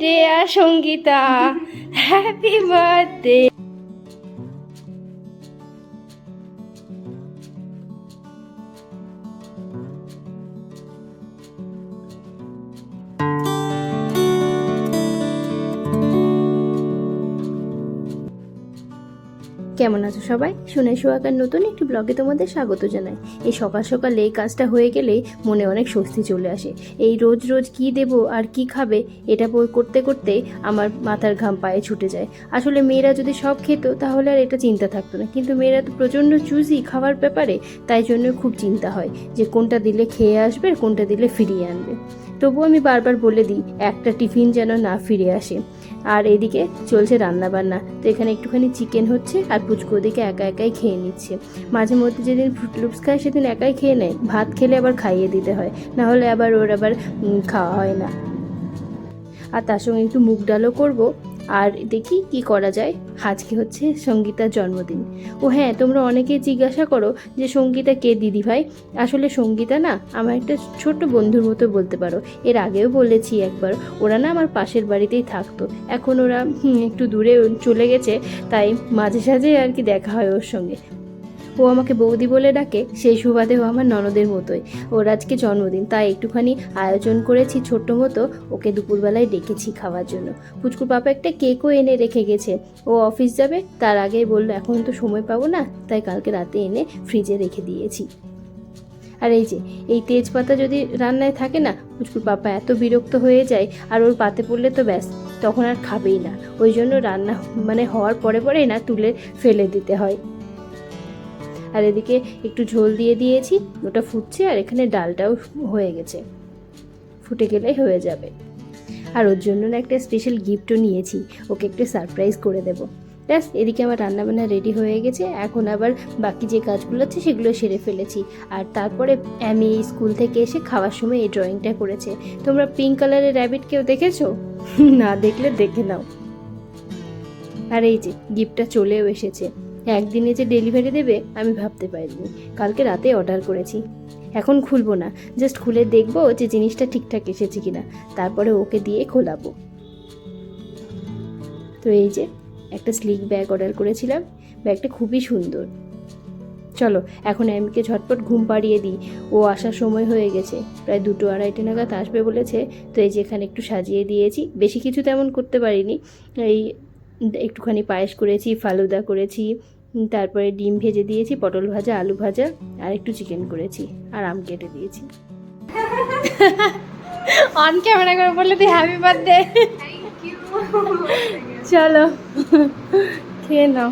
dear Sangeeta. Happy birthday কেমন আছো সবাই? শুনে শোয়াকার নতুন একটি ব্লগে তোমাদের স্বাগত জানাই। এই সকাল সকালে এই কাজটা হয়ে গেলে মনে অনেক স্বস্তি চলে আসে। এই রোজ রোজ কি দেব আর কি খাবে, এটা করতে করতে আমার মাথার ঘাম পায়ে ছুটে যায়। আসলে মেয়েরা যদি সব খেত, তাহলে আর এটা চিন্তা থাকতো না। কিন্তু মেয়েরা তো প্রচণ্ড চুজি খাবার ব্যাপারে, তাই জন্য খুব চিন্তা হয় যে কোনটা দিলে খেয়ে আসবে কোনটা দিলে ফিরিয়ে আনবে। তবুও আমি বারবার বলে দিই, একটা টিফিন যেন না ফিরে আসে। আর এদিকে চলছে রান্না বান্না তো এখানে একটুখানি চিকেন হচ্ছে আর পুচকু ওদিকে একা একাই খেয়ে নিচ্ছে। মাঝে মধ্যে যেদিন ফ্রুটলুপস খায়, সেদিন একাই খেয়ে নেয়। ভাত খেলে আবার খাইয়ে দিতে হয় না হলে আবার ওর আবার খাওয়া হয় না। আর তার সঙ্গে একটু মুগ ডালও করব। আর দেখি কি করা যায়। আজকে হচ্ছে সঙ্গীতার জন্মদিন। ও হ্যাঁ তোমরা অনেকেই জিজ্ঞাসা করো যে সঙ্গীতা কে দিদি ভাই? আসলে সঙ্গীতা না আমার একটা ছোট্ট বন্ধুর মতো বলতে পারো। এর আগেও বলেছি একবার, ওরা না আমার পাশের বাড়িতেই থাকতো। এখন ওরা একটু দূরে চলে গেছে, তাই মাঝে সাঝে আর কি দেখা হয় ওর সঙ্গে। ও আমাকে বৌদি বলে ডাকে, সেই সুবাদে ও আমার ননদের মতোই। ওর আজকে জন্মদিন, তাই একটুখানি আয়োজন করেছি ছোট্ট মতো, ওকে দুপুরবেলায় ডেকেছি খাওয়ার জন্য। পুচকুর পাপা একটা কেকও এনে রেখে গেছে। ও অফিস যাবে, তার আগেই বলল, এখন তো সময় পাবো না, তাই কালকে রাতে এনে ফ্রিজে রেখে দিয়েছি। আর এই যে, এই তেজপাতা যদি রান্নায় থাকে না, পুচকুর পাপা এত বিরক্ত হয়ে যায়, আর ওর পাতে পড়লে তো ব্যাস, তখন আর খাবেই না। ওই জন্য রান্না মানে হওয়ার পরে পরেই না, তুলে ফেলে দিতে হয়। আর এদিকে একটু ঝোল দিয়ে দিয়েছি, ওটা ফুটছে আর এখানে ডালটাও হয়ে গেছে। ফুটে গেলেই হয়ে যাবে। আর ওর জন্য না একটা স্পেশাল গিফটও নিয়েছি, ওকে একটু সারপ্রাইজ করে দেবো। ব্যাস, এদিকে আমার রান্নাবান্না রেডি হয়ে গেছে, এখন আবার বাকি যে কাজগুলো আছে সেগুলো সেরে ফেলেছি। আর তারপরে আমি স্কুল থেকে এসে খাওয়ার সময় এই ড্রয়িংটা করেছে। তোমরা পিঙ্ক কালারের র্যাবিট কেউ দেখেছ? না দেখলে দেখে নাও। আর এই যে গিফটটা চলেও এসেছে। একদিনে যে ডেলিভারি দেবে, আমি ভাবতে পারিনি। কালকে রাতে অর্ডার করেছি। এখন খুলবো না জাস্ট খুলে দেখব যে জিনিসটা ঠিকঠাক এসেছে কিনা। তারপরে ওকে দিয়ে খোলাবো। তো এই যে, একটা স্লিক ব্যাগ অর্ডার করেছিলাম। ব্যাগটা খুবই সুন্দর। চলো, এখন এমকে ঝটপট ঘুম পাড়িয়ে দিই। ও আসার সময় হয়ে গেছে। প্রায় দুটো আড়াইটে নাগাদ আসবে বলেছে। তো এই যে এখানে একটু সাজিয়ে দিয়েছি। বেশি কিছু তেমন করতে পারিনি। এই একটুখানি পায়েস করেছি, ফালুদা করেছি তারপরে ডিম ভেজে দিয়েছি পটল ভাজা আলু ভাজা আর একটু চিকেন করেছি আর আম কেটে দিয়েছি। অন ক্যামেরা করে বললে তুই হ্যাপি বার্থডে চলো খেয়ে নাও।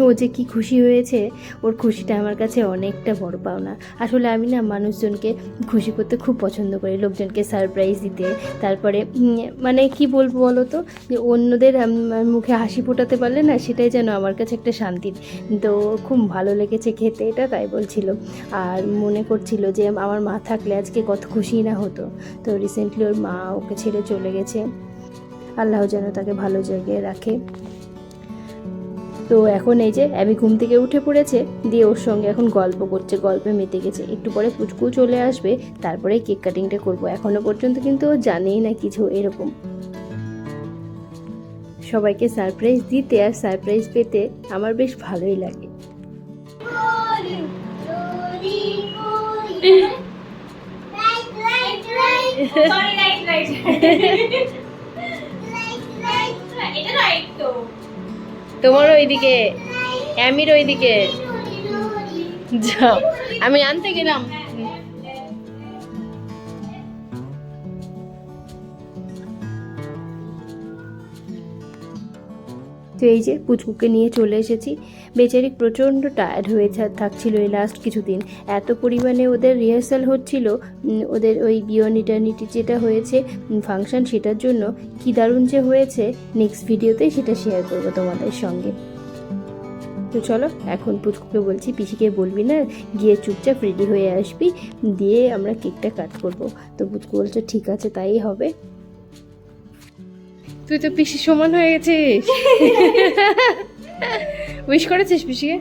ও যে কি খুশি হয়েছে, ওর খুশিটা আমার কাছে অনেকটা বড় পাওনা। আসলে আমি না মানুষজনকে খুশি করতে খুব পছন্দ করি, লোকজনকে সারপ্রাইজ দিতে। তারপরে মানে কি বলব বলো তো যে অন্যদের মুখে হাসি ফোটাতে পারলে না সেটাই যেন আমার কাছে একটা শান্তি। তো খুব ভালো লেগেছে খেতে, এটা তাই বলছিল। আর মনে করছিল যে আমার মা থাকলে আজকে কত খুশি না হতো। তো রিসেন্টলি ওর মা ওকে ছেড়ে চলে গেছে। আল্লাহ যেন তাকে ভালো জায়গায় রাখে। তো এখন এই যে অ্যাবি ঘুম থেকে উঠে পড়েছে, দিয়ে ওর সঙ্গে এখন গল্প করছে, গল্পে মেতে গেছে। একটু পরে পুচকু চলে আসবে, তারপরে কেক কাটিংটা করব। এখনও পর্যন্ত কিন্তু ও জানেই না কিছু এরকম। সবাইকে সারপ্রাইজ দিতে আর সারপ্রাইজ পেতে আমার বেশ ভালোই লাগে. এটা right তো। তোমার ওইদিকে অ্যামির ওইদিকে। যাও। আমি আনতে গেলাম। তো এই যে পুচকুকে নিয়ে চলে এসেছি। বেচারি প্রচণ্ড টায়ার্ড হয়ে থাকছিল এই লাস্ট কিছুদিন। এত পরিমাণে ওদের রিহার্সাল হচ্ছিল ওদের ওই বিয়ন ইটার্নিটি যেটা হয়েছে ফাংশন সেটার জন্য কি দারুণ যে হয়েছে নেক্সট ভিডিওতে সেটা শেয়ার করব তোমাদের সঙ্গে। তো চলো, এখন পুচকুকে বলছি, পিসিকে বলবি না, গিয়ে চুপচাপ রেডি হয়ে আসবি, দিয়ে আমরা কেকটা কাট করব। তো পুচকু বলছে, ঠিক আছে, তাই হবে। তুই তো পিসি সমান হয়ে গেছিস। উইশ করেছিস পিসিকে?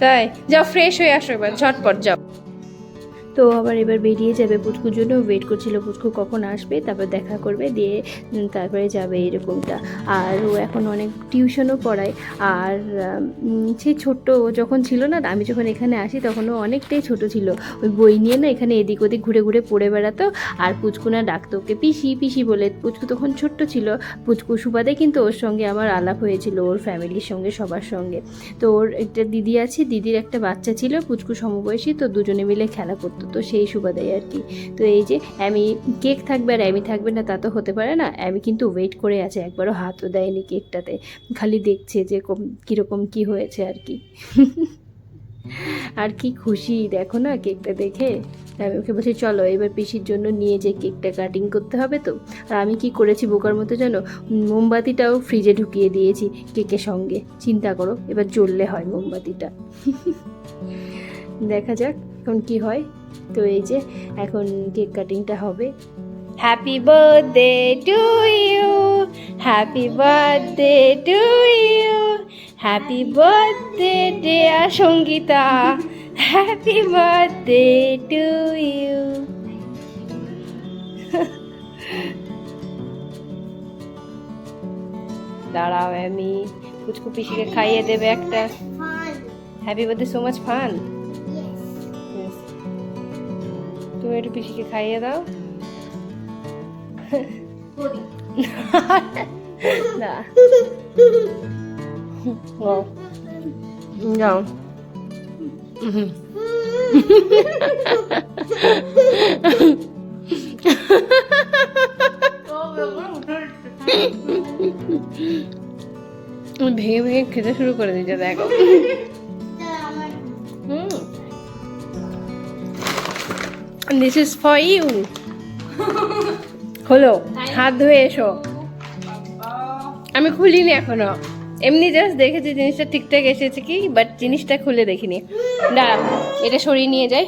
তাই যাও ফ্রেশ হয়ে আসো এবার ঝটপট যাও। তো আবার এবার বেরিয়ে যাবে পুচকুর জন্য। ওয়েট করছিল পুচকু কখন আসবে, তারপর দেখা করবে, দিয়ে তারপরে যাবে এরকমটা। আর ও এখন অনেক টিউশনও পড়ায়। আর সে ছোট্ট যখন ছিল না, আমি যখন এখানে আসি, তখন ও অনেকটাই ছোট ছিল। ওই বই নিয়ে না, এখানে এদিক ওদিক ঘুরে ঘুরে পড়ে বেড়াতো। আর পুচকু না ডাকতো ওকে, পিসি পিসি বলে। পুচকু তখন ছোট্ট ছিল। পুচকু সুবাদে কিন্তু ওর সঙ্গে আমার আলাপ হয়েছিল, ওর ফ্যামিলির সঙ্গে, সবার সঙ্গে। তো ওর একটা দিদি আছে, দিদির একটা বাচ্চা ছিল, পুচকু সমবয়সী, তো দুজনে মিলে খেলা করতো। তো সেই সুবাদেই আর কি। তো এই যে, আমি কেক থাকবে আর অ্যামি থাকবে না তা তো হতে পারে না। অ্যামি কিন্তু ওয়েট করে আছে, একবারও হাতও দেয়নি কেকটাতে। খালি দেখছে যে কম- কীরকম কি হয়েছে আর কি। আর কি খুশি, দেখো না কেকটা দেখে। আমি ওকে বলছি, চলো, এবার পিসির জন্য নিয়ে যে কেকটা কাটিং করতে হবে তো। আর আমি কি করেছি বোকার মতো জানো? মোমবাতিটাও ফ্রিজে ঢুকিয়ে দিয়েছি কেকের সঙ্গে। চিন্তা করো, এবার জ্বললে হয় মোমবাতিটা। দেখা যাক এখন কি হয়। তো এই যে এখন কেক কাটিংটা হবে। Happy birthday to you happy birthday to you happy birthday dear Sangeeta happy birthday to you দাঁড়াও আমি পুচকু পিসিকে খাইয়ে দেবে একটা। Happy birthday so much fun তুমি একটু পিসিকে খাইয়ে দাও। না। যাও ভেঙে ভেঙে খেতে শুরু করে দিয়েছে দেখো। দিস ইজ ফর ইউ হলো হাত ধুয়ে এসো। আমি খুলিনি এখনও। এমনি জাস্ট দেখেছি জিনিসটা ঠিকঠাক এসেছে কি বাট জিনিসটা খুলে দেখিনি। দাঁড়া এটা সরিয়ে নিয়ে যাই।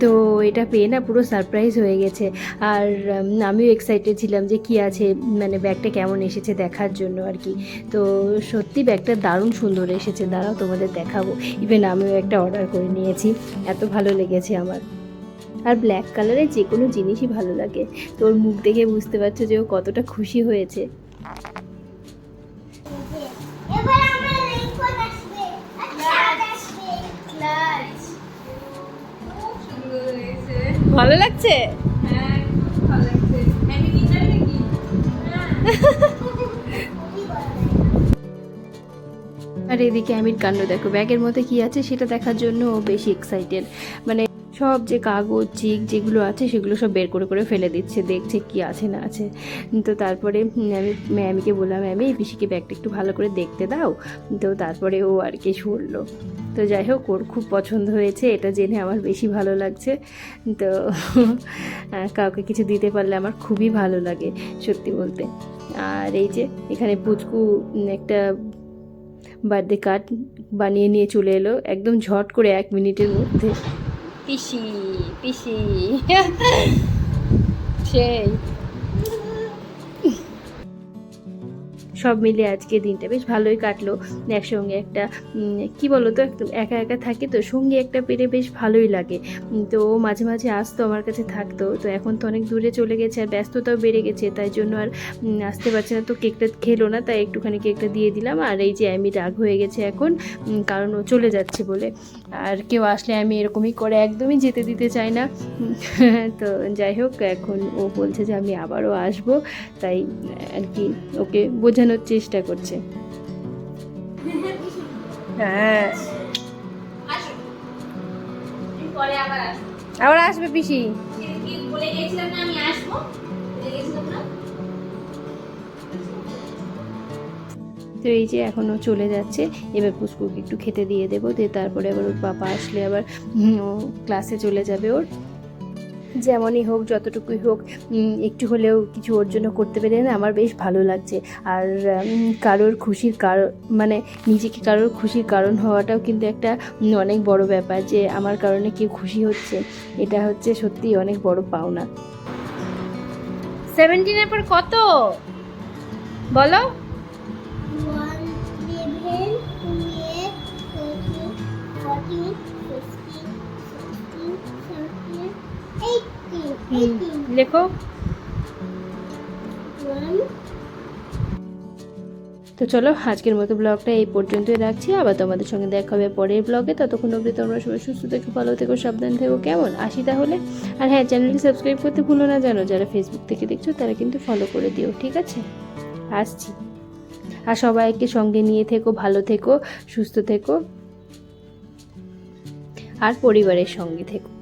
তো এটা পেয়ে না পুরো সারপ্রাইজ হয়ে গেছে। আর আমিও এক্সাইটেড ছিলাম যে কি আছে মানে ব্যাগটা কেমন এসেছে দেখার জন্য আর কি। তো সত্যি ব্যাগটা দারুণ সুন্দর এসেছে। দাঁড়াও তোমাদের দেখাবো। ইভেন আমিও একটা অর্ডার করে নিয়েছি। এত ভালো লেগেছে আমার। আর ব্ল্যাক কালারের যে কোনো জিনিসই ভালো লাগে। তোর মুখ দেখে বুঝতে পারছ যে ও কতটা খুশি হয়েছে। হয়েছে। ভালো লাগছে? হ্যাঁ আর এদিকে আমির কাণ্ড দেখো। ব্যাগের মধ্যে কি আছে সেটা দেখার জন্য ও বেশি এক্সাইটেড মানে সব যে কাগজ চিক যেগুলো আছে সেগুলো সব বের করে করে ফেলে দিচ্ছে, দেখছে কি আছে না আছে। তো তারপরে আমি ম্যামিকে বললাম, ম্যামি, এই পিসিকে ব্যাগটা একটু ভালো করে দেখতে দাও। তো তারপরে ও আর কি সরলো। তো যাই হোক, ওর খুব পছন্দ হয়েছে, এটা জেনে আমার বেশি ভালো লাগছে। তো কাউকে কিছু দিতে পারলে আমার খুবই ভালো লাগে, সত্যি বলতে। আর এই যে, এখানে পুচকু একটা বার্থডে কার্ড বানিয়ে নিয়ে চলে এলো, একদম ঝট করে এক মিনিটের মধ্যে। পিসি পিসি সেই মিলে আজকে দিনটা বেশ ভালোই কাটলো। একসঙ্গে একটা কি বলো তো একদম একা একা থাকি তো সঙ্গে একটা পেরে বেশ ভালোই লাগে। তো মাঝে মাঝে আসতো আমার কাছে থাকতো, তো এখন তো অনেক দূরে চলে গেছে আর ব্যস্ততাও বেড়ে গেছে, তাই জন্য আর আসতে পারছে না। তো কেকটা খেলো না, তাই একটুখানি কেকটা দিয়ে দিলাম। আর এই যে আমি রাগ হয়ে গেছে এখন কারণ ও চলে যাচ্ছে বলে। আর কেউ আসলে আমি এরকমই করে একদমই যেতে দিতে চাই না। তো যাই হোক, এখন ও বলছে যে আমি আবারও আসব, তাই আর কি ওকে বোঝানোর চেষ্টা করছে। হ্যাঁ। আবার আসবে পিসি। বলে গেছিলাম না আমি আসব বলে গেছিলাম না তো এই যে এখনও চলে যাচ্ছে এবার পুষ্কুকে একটু খেতে দিয়ে দেবো দিয়ে তারপরে আবার ওর পাপা আসলে আবার ও ক্লাসে চলে যাবে ওর। যেমনই হোক, যতটুকুই হোক একটু হলেও কিছু ওর জন্য করতে পেরে না আমার বেশ ভালো লাগছে। আর কারোর খুশির কারণ মানে নিজেকে কারোর খুশির কারণ হওয়াটাও কিন্তু একটা অনেক বড় ব্যাপার যে আমার কারণে কেউ খুশি হচ্ছে। এটা হচ্ছে সত্যি অনেক বড় পাওনা। সেভেন্টিনের পর কত? বলো। লেখো। তো চলো, আজকের মতো ব্লগটা এই পর্যন্তই রাখছি। আবার তোমাদের সঙ্গে দেখা হবে পরের ব্লগে। ততক্ষণ অবধি তোমরা সবাই সুস্থ থেকো, ভালো থেকো, সাবধান থেকো, কেমন? আসি তাহলে। আর হ্যাঁ চ্যানেলটি সাবস্ক্রাইব করতে ভুলো না জানো, যারা ফেসবুক থেকে দেখছ, তারা কিন্তু ফলো করে দিও, ঠিক আছে? আসছি। আর সবাইকে সঙ্গে নিয়ে থেকো, ভালো থেকো, সুস্থ থেকো। আর পরিবারের সঙ্গে থেকো।